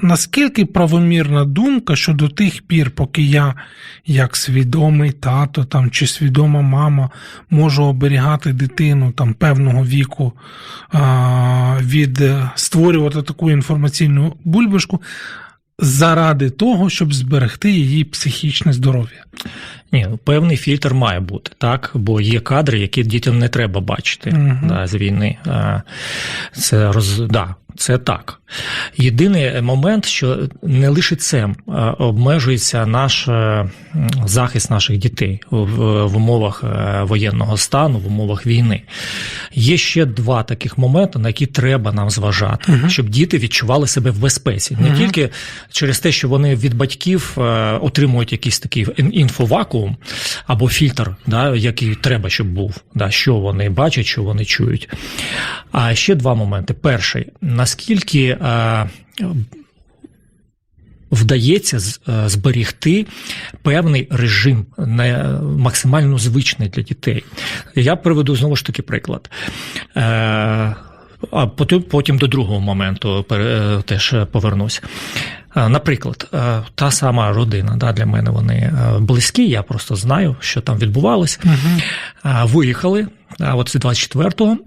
Наскільки правомірна думка, що до тих пір, поки я, як свідомий тато там, чи свідома мама, можу оберігати дитину там, певного віку а, від е, створювати таку інформаційну бульбашку заради того, щоб зберегти її психічне здоров'я? Ні, ну, певний фільтр має бути, так, бо є кадри, які дітям не треба бачити Мгм. да, з війни. Це роз... да, це так. Єдиний момент, що не лише цим е, обмежується наш е, захист наших дітей в, умовах е, воєнного стану, в умовах війни. Є ще два таких моменти, на які треба нам зважати, Мгм. щоб діти відчували себе в безпеці. Не Мгм. тільки через те, що вони від батьків е, отримують якийсь такий інфовакуум або фільтр, да, який треба, щоб був, да, що вони бачать, що вони чують. А ще два моменти. Перший, наскільки е, вдається е, зберігти певний режим, не максимально звичний для дітей. Я приведу знову ж таки приклад. Е, А потім, потім до другого моменту теж повернусь. Наприклад, та сама родина, да, для мене вони близькі, я просто знаю, що там відбувалось. Угу. Виїхали а, от з 24-го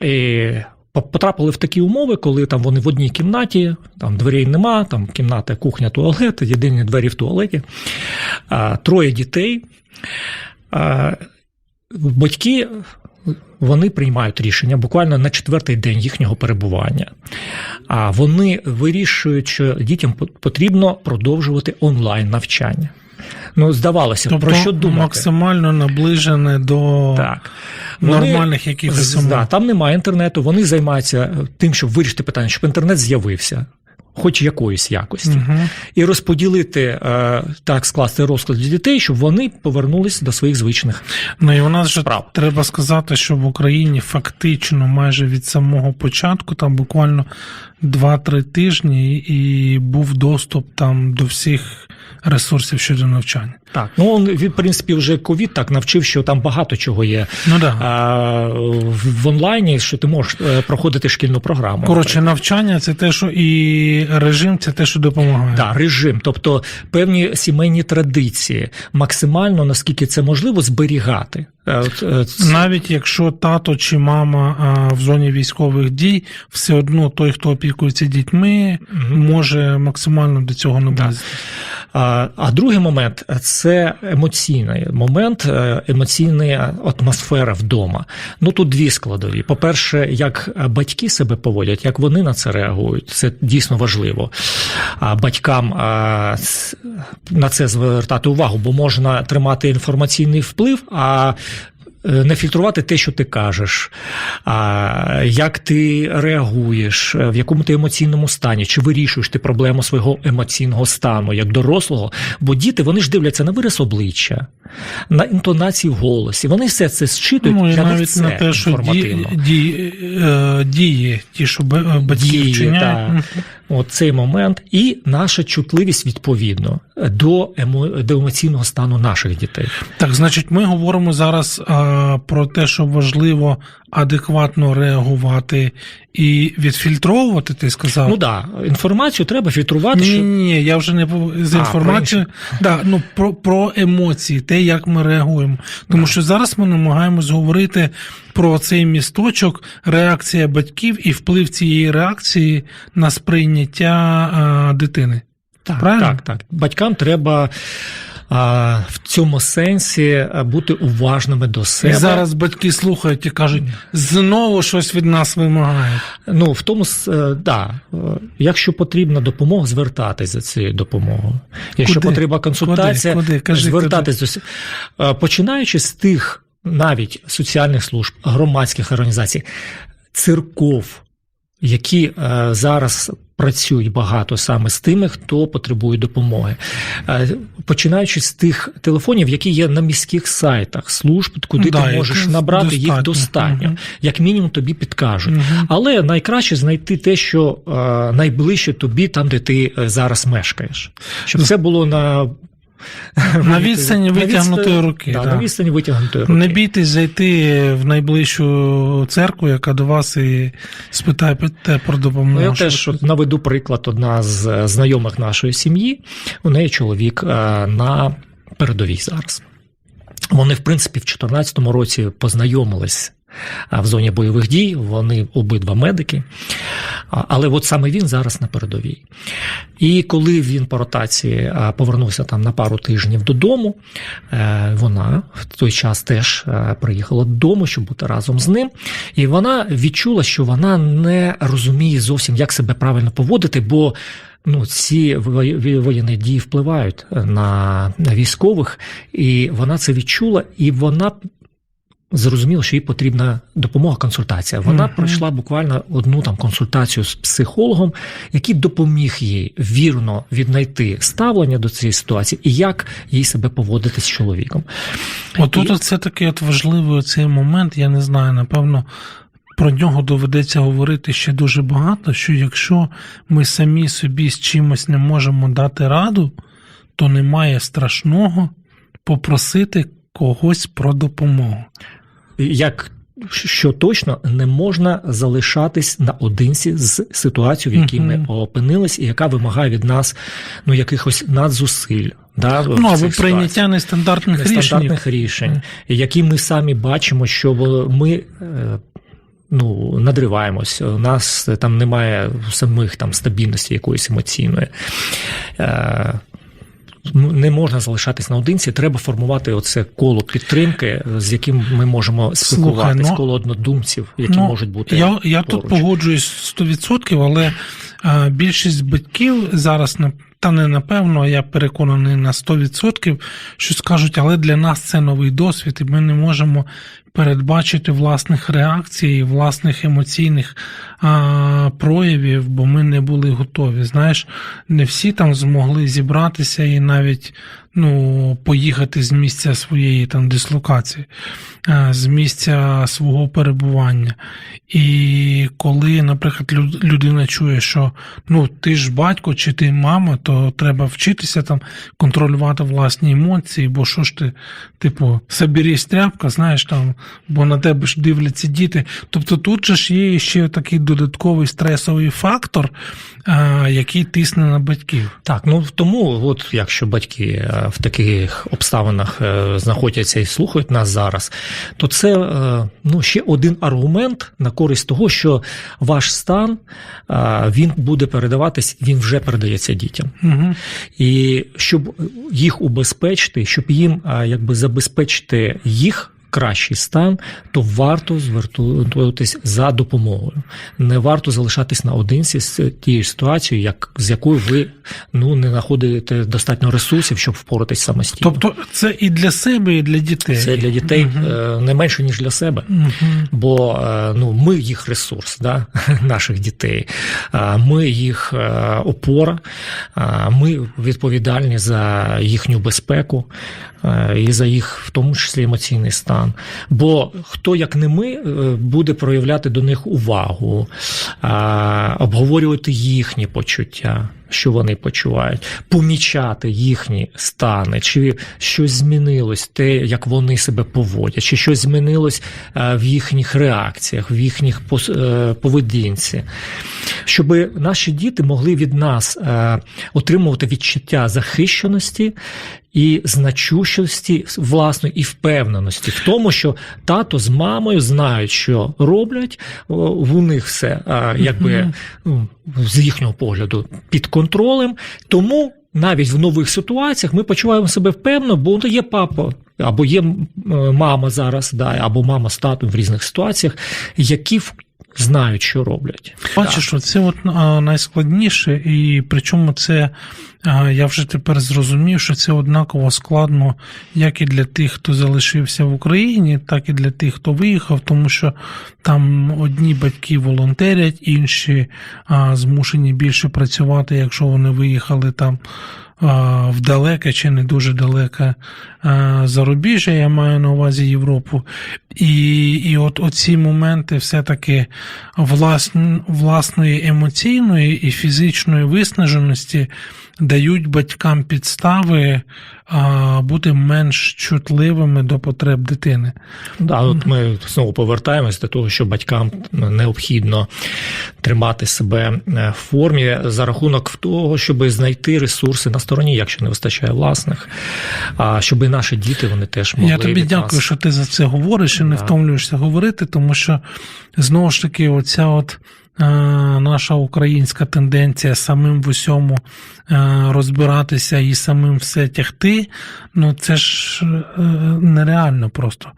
і потрапили в такі умови, коли там вони в одній кімнаті, там дверей нема, там кімната, кухня, туалет, єдині двері в туалеті, троє дітей. Батьки вони приймають рішення буквально на четвертий день їхнього перебування. А вони вирішують, що дітям потрібно продовжувати онлайн навчання. Ну, здавалося, Тобто про що думати? максимально наближене до Так. нормальних якихось да, там немає інтернету, вони займаються тим, щоб вирішити питання, щоб інтернет з'явився, хоч якоїсь якості, Угу. і розподілити е, так, скласти розклад для дітей, щоб вони повернулись до своїх звичних. Ну і у нас же Справ. треба сказати, що в Україні фактично майже від самого початку, там буквально 2-3 тижні, і був доступ там до всіх ресурсів щодо навчання. Так, ну він, в принципі, вже ковід так навчив, що там багато чого є Ну да. а, в, онлайні, що ти можеш е, проходити шкільну програму. Коротше, навчання це те, що і режим це те, що допомагає. Да, режим, тобто певні сімейні традиції, максимально наскільки це можливо, зберігати. Е, е, Навіть якщо тато чи мама в зоні військових дій, все одно той, хто опікується дітьми, може максимально до цього наблизити. А, другий момент це емоційний момент, е, емоційна атмосфера вдома. Ну тут дві складові. По-перше, як батьки себе поводять, як вони на це реагують, це дійсно важливо. А батькам на це звертати увагу, бо можна тримати інформаційний вплив, а не фільтрувати те, що ти кажеш, а як ти реагуєш, е, в якому ти емоційному стані, чи вирішуєш ти проблему свого емоційного стану як дорослого. Бо діти вони ж дивляться на вираз обличчя, на інтонацію в голосі. Вони все це зчитують. Ну і для навіть це на те, що ді, інформативно. ді, е, дії, ті, що батьки Дії, вчиняють. Мгм. От цей момент, і наша чутливість відповідно до, емо, до емоційного стану наших дітей. Так, значить, ми говоримо зараз а, про те, що важливо адекватно реагувати і відфільтровувати, ти сказав. Ну так, да, інформацію треба фільтрувати. Ні, ні, ні, я вже не з інформацією. Да, ну, про, про емоції, те, як ми реагуємо. Тому що зараз ми намагаємось говорити про цей місточок, реакція батьків і вплив цієї реакції на сприйняття а, дитини. Так, Правильно? так, так. Батькам треба а, в цьому сенсі бути уважними до І себе. зараз батьки слухають і кажуть, знову щось від нас вимагають. Ну, в тому, е, да, е, якщо потрібна допомога, звертатись за цією допомогою. Якщо Куди? потрібна консультація, Куди? Куди? Кажи, звертатись до с- Е, починаючи з тих навіть соціальних служб, громадських організацій, церков, які е, зараз працюють багато саме з тими, хто потребує допомоги. Е, Починаючи з тих телефонів, які є на міських сайтах служб, куди Да, ти можеш набрати набрати їх достатньо. достатньо, Мгм. як мінімум тобі підкажуть. Мгм. Але найкраще знайти те, що е, найближче тобі, там, де ти е, зараз мешкаєш. Щоб це було на На відстані витягнутої руки, Да, да. На відстані витягнутої руки. Не бійтесь зайти в найближчу церкву, яка до вас і спитає про допомогу. Ну, я теж от наведу приклад. Одна з е, знайомих нашої сім'ї. У неї чоловік е, на передовій зараз. Вони, в принципі, в 2014 році познайомились в зоні бойових дій. Вони обидва медики. Але от саме він зараз на передовій. І коли він по ротації повернувся там на пару тижнів додому, е, вона в той час теж е, приїхала додому, щоб бути разом з ним. І вона відчула, що вона не розуміє зовсім, як себе правильно поводити, бо. Ну, ці воєнні дії впливають на військових, і вона це відчула, і вона зрозуміла, що їй потрібна допомога, консультація. Вона Мгм. пройшла буквально одну там консультацію з психологом, який допоміг їй вірно віднайти ставлення до цієї ситуації і як їй себе поводити з чоловіком. Отут І- це такий от важливий цей момент, я не знаю, напевно. Про нього доведеться говорити ще дуже багато. Що якщо ми самі собі з чимось не можемо дати раду, то немає страшного попросити когось про допомогу. Як що точно не можна залишатись наодинці з ситуацією, в якій ми опинились, і яка вимагає від нас ну якихось надзусиль. Да, Ну або прийняття ситуаціях. нестандартних рішень. рішень, які ми самі бачимо, що ми. е, Ну, надриваємось, у нас там немає самих там стабільності якоїсь емоційної. Е, не можна залишатись наодинці, треба формувати оце коло підтримки, з яким ми можемо спілкуватись, ну, коло однодумців, які Ну, можуть бути. Я, я тут погоджуюсь 100%, але е, більшість батьків зараз на та не напевно, я переконаний на 100%, що скажуть, але для нас це новий досвід, і ми не можемо передбачити власних реакцій, власних емоційних а, проявів, бо ми не були готові. Знаєш, не всі там змогли зібратися і навіть ну, поїхати з місця своєї там дислокації, з місця свого перебування. І коли, наприклад, людина чує, що ну ти ж батько чи ти мама, то треба вчитися там контролювати власні емоції, бо що ж ти, типу, соберись тряпка, знаєш там, бо на тебе ж дивляться діти. Тобто тут же ж є ще такий додатковий стресовий фактор, який тисне на батьків. Так, ну тому, от якщо батьки е, в таких обставинах е, знаходяться і слухають нас зараз, то це е, ну, ще один аргумент на користь того, що ваш стан е, він буде передаватись, він вже передається дітям. Угу. І щоб їх убезпечити, щоб їм якби забезпечити їх. Кращий стан, то варто звертуватись за допомогою. Не варто залишатись наодинці з тією ситуацією, як з якою ви ну не знаходите достатньо ресурсів, щоб впоратись самостійно. Тобто це і для себе, і для дітей. це для дітей е, не менше ніж для себе. Мгм. Бо е, ну, ми їх ресурс, да? наших дітей, А ми їх е, опора, ми відповідальні за їхню безпеку е, і за їх, в тому числі, емоційний стан. Бо хто, як не ми, е, буде проявляти до них увагу, обговорювати їхні почуття. Що вони почувають, помічати їхні стани, чи щось змінилось, те, як вони себе поводять, чи щось змінилось е, в їхніх реакціях, в їхніх е, поведінці, щоб наші діти могли від нас е, отримувати відчуття захищеності і значущості власної і впевненості в тому, що тато з мамою знають, що роблять, у них все якби з їхнього погляду під контролем. Тому навіть в нових ситуаціях ми почуваємо себе впевнено, бо є папа. Або є мама зараз, да, або мама з татом в різних ситуаціях, які знають, що роблять. Бачиш, що це от найскладніше, і причому це я вже тепер зрозумів, що це однаково складно як і для тих, хто залишився в Україні, так і для тих, хто виїхав, тому що там одні батьки волонтерять, інші змушені більше працювати, якщо вони виїхали там. В далеке чи не дуже далеке зарубіжжя, я маю на увазі Європу. І, і от оці моменти все-таки власної емоційної і фізичної виснаженості дають батькам підстави а, бути менш чутливими до потреб дитини. Да, от ми знову повертаємось до того, що батькам необхідно тримати себе е, в формі за рахунок того, щоб знайти ресурси на стороні, якщо не вистачає власних, а щоб і наші діти вони теж могли Я тобі дякую, нас- що ти за це говориш і не втомлюєшся говорити, тому що знову ж таки, оця от наша українська тенденція самим в усьому е, розбиратися і самим все тягти, ну це ж е, нереально просто.